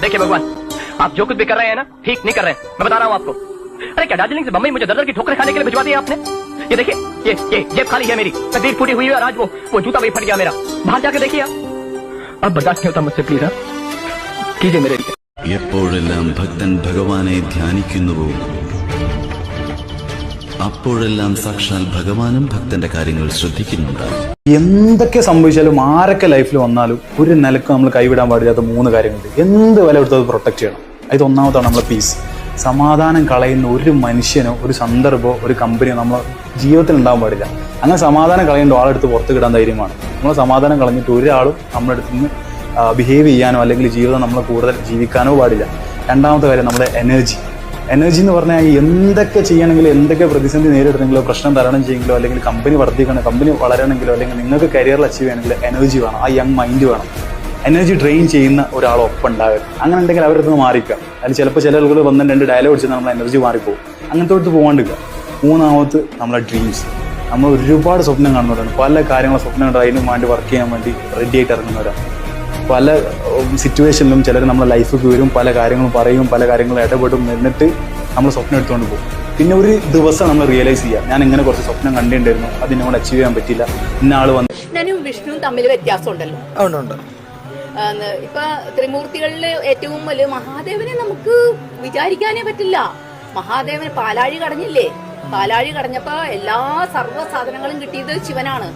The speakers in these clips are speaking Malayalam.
देखिए भगवान आप जो कुछ भी कर रहे हैं ना ठीक नहीं कर रहे हैं मैं बता रहा हूँ आपको अरे क्या दार्जिलिंग से बम्बई मुझे दर दर की ठोकरें खाने के लिए भिजवा दिया आपने ये देखिए ये ये जेब खाली है मेरी तकदीर फूटी हुई है और आज वो वो जूता भी फट गया मेरा बाहर जाके देखिए आप अब बर्दाश्त नहीं होता मुझसे प्लीज हाँ कीजिए मेरे लिए എപ്പോഴെല്ലാം ഭക്തൻ ഭഗവാനെ ധ്യാനിക്കുന്നുവോ അപ്പോഴെല്ലാം സാക്ഷാൽ ഭഗവാനും ഭക്തന്റെ കാര്യങ്ങൾ ശ്രദ്ധിക്കുന്നുണ്ടാകും എന്തൊക്കെ സംഭവിച്ചാലും ആരൊക്കെ ലൈഫിൽ വന്നാലും ഒരു നിലയ്ക്ക് നമ്മൾ കൈവിടാൻ പാടില്ലാത്ത മൂന്ന് കാര്യങ്ങളുണ്ട്. എന്ത് വില എടുത്തത് പ്രൊട്ടക്ട് ചെയ്യണം. ഇത് ഒന്നാമതാണ് നമ്മളെ പീസ് സമാധാനം കളയുന്ന ഒരു മനുഷ്യനോ ഒരു സന്ദർഭമോ ഒരു കമ്പനിയോ നമ്മളെ ജീവിതത്തിൽ ഉണ്ടാകാൻ പാടില്ല. അങ്ങനെ സമാധാനം കളയേണ്ട ആളെടുത്ത് പുറത്ത് കിടാൻ ധൈര്യമാണ്. നമ്മൾ സമാധാനം കളഞ്ഞിട്ട് ഒരാളും നമ്മുടെ അടുത്ത് നിന്ന് ബിഹേവ് ചെയ്യാനോ അല്ലെങ്കിൽ ജീവിതം നമ്മളെ കൂടുതൽ ജീവിക്കാനോ പാടില്ല. രണ്ടാമത്തെ കാര്യം നമ്മുടെ എനർജി എനർജി എന്ന് പറഞ്ഞാൽ എന്തൊക്കെ ചെയ്യണമെങ്കിലും എന്തൊക്കെ പ്രതിസന്ധി നേരിടണമെങ്കിലോ പ്രശ്നം തരണം ചെയ്യണമെങ്കിലോ അല്ലെങ്കിൽ കമ്പനി വർദ്ധിക്കണം കമ്പനി വളരണമെങ്കിലോ അല്ലെങ്കിൽ നിങ്ങൾക്ക് കരിയറിൽ അച്ചീവ് ചെയ്യണമെങ്കിൽ എനർജി വേണം ആ യങ് മൈൻഡ് വേണം. എനർജി ഡ്രെയിൻ ചെയ്യുന്ന ഒരാൾ ഒപ്പം ഉണ്ടാകരുത് അങ്ങനെ ഉണ്ടെങ്കിൽ അവരുടെ നിന്ന് മാറിക്കാം അതിൽ ചിലപ്പോൾ ചില ആളുകൾ വന്ന് രണ്ട് ഡയലോഗ് അടിച്ച് നമ്മൾ എനർജി മാറിപ്പോകും. അങ്ങനത്തെ അടുത്ത് പോകാണ്ടിരിക്കുക. മൂന്നാമത് നമ്മളെ ഡ്രീംസ് നമ്മൾ ഒരുപാട് സ്വപ്നം കാണുന്നവരാണ്. പല കാര്യങ്ങളും സ്വപ്നം കണ്ട് അതിനു വേണ്ടി വർക്ക് ചെയ്യാൻ വേണ്ടി റെഡി ആയിട്ട് ഇറങ്ങുന്നവരാണ്. പല സിറ്റുവേഷനിലും ചിലർ നമ്മളെ ലൈഫിൽ വരും പല കാര്യങ്ങളും പറയും പല കാര്യങ്ങളും ഇടപെടും എന്നിട്ട് നമ്മൾ സ്വപ്നം എടുത്തുകൊണ്ട് പോകും. പിന്നെ ഒരു ദിവസം നമ്മൾ റിയലൈസ് ചെയ്യാം ഞാൻ ഇങ്ങനെ കുറച്ച് സ്വപ്നം കണ്ടിട്ടുണ്ടായിരുന്നു അത് എന്നോട് അച്ചീവ് ചെയ്യാൻ പറ്റില്ല ഇന്ന ആൾ വന്നു ഞാനും വിഷ്ണുവും തമ്മിൽ വ്യത്യാസമുണ്ടല്ലോ ഉണ്ട് ഇപ്പൊ ത്രിമൂർത്തികളിൽ ഏറ്റവും വലിയ മഹാദേവനെ നമുക്ക് വിചാരിക്കാനേ പറ്റില്ല. മഹാദേവൻ പാലാഴി കടഞ്ഞില്ലേ? പാലാഴി കടഞ്ഞപ്പോ എല്ലാ സർവ സാധനങ്ങളും കിട്ടിയത് ശിവനാണ്.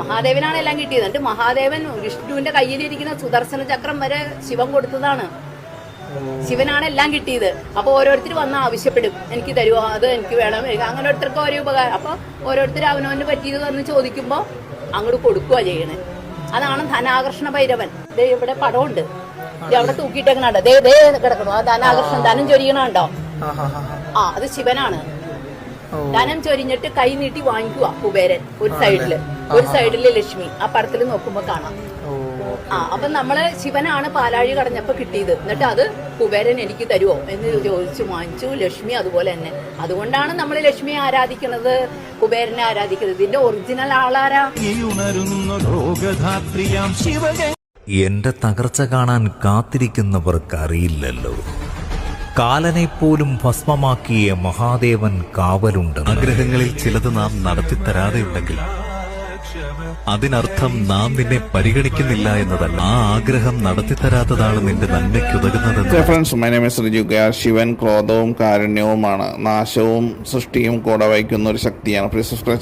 മഹാദേവനാണ് എല്ലാം കിട്ടിയത്. എന്നിട്ട് മഹാദേവൻ വിഷ്ണുവിന്റെ കയ്യിലിരിക്കുന്ന സുദർശന ചക്രം വരെ ശിവൻ കൊടുത്തതാണ്. ശിവനാണ് എല്ലാം കിട്ടിയത്. അപ്പൊ ഓരോരുത്തർ വന്ന് ആവശ്യപ്പെടും. എനിക്ക് തരുമോ അത് എനിക്ക് വേണം. അങ്ങനെ ഓരോരുത്തർക്ക് ഓരോ ഉപകാരം. അപ്പൊ ഓരോരുത്തർ അവനവന് പറ്റിയത് വന്ന് ചോദിക്കുമ്പോ അങ്ങോട്ട് കൊടുക്കുക ചെയ്യണേ. അതാണ് ധനാകർഷണ ഭൈരവൻ. ഇവിടെ പടമുണ്ട് ഇത് അവിടെ തൂക്കിയിട്ടേക്കണുണ്ട്? ദേ ദേ കിടക്കണു. ആ ധനാകർഷണം ധനം ചൊരിയണുണ്ടോ? ആ അത് ശിവനാണ്. ധനം ചൊരിഞ്ഞിട്ട് കൈ നീട്ടി വാങ്ങിക്കുക കുബേരൻ ഒരു സൈഡിൽ. ഒരു സൈഡിൽ ലക്ഷ്മി ആ പടത്തിൽ നോക്കുമ്പോ കാണാം. ആ അപ്പൊ നമ്മൾ ശിവനാണ് പാലാഴി കടഞ്ഞപ്പോ കിട്ടിയത്. എന്നിട്ട് അത് കുബേരൻ എനിക്ക് തരുമോ എന്ന് ചോദിച്ചു വാങ്ങിച്ചു. ലക്ഷ്മി അതുപോലെ തന്നെ. അതുകൊണ്ടാണ് നമ്മൾ ലക്ഷ്മിയെ ആരാധിക്കുന്നത് കുബേരനെ ആരാധിക്കുന്നത്. ഇതിന്റെ ഒറിജിനൽ ആളാരാ? എന്റെ തകർച്ച കാണാൻ കാത്തിരിക്കുന്നവർക്ക് അറിയില്ലല്ലോ. കാലനെ പോലും ഭസ്മമാക്കിയ മഹാദേവൻ കാവലുണ്ട് ആഗ്രഹങ്ങളിൽ ചിലത് നാം നടത്തിത്തരാതെയുണ്ടെങ്കിൽ അതിനർത്ഥം നാം നിന്നെ പരിഗണിക്കുന്നില്ല എന്നതല്ല. ആ ആഗ്രഹം നടത്തിത്തരാത്തതാണ് നിന്റെ നന്മയ്ക്കുതകുന്നത് friends my name is Riju. Shivan ക്രോധവും കാരുണ്യവുമാണ്. നാശവും സൃഷ്ടിയും കൂടെ വഹിക്കുന്ന ഒരു ശക്തിയാണ്. Please subscribe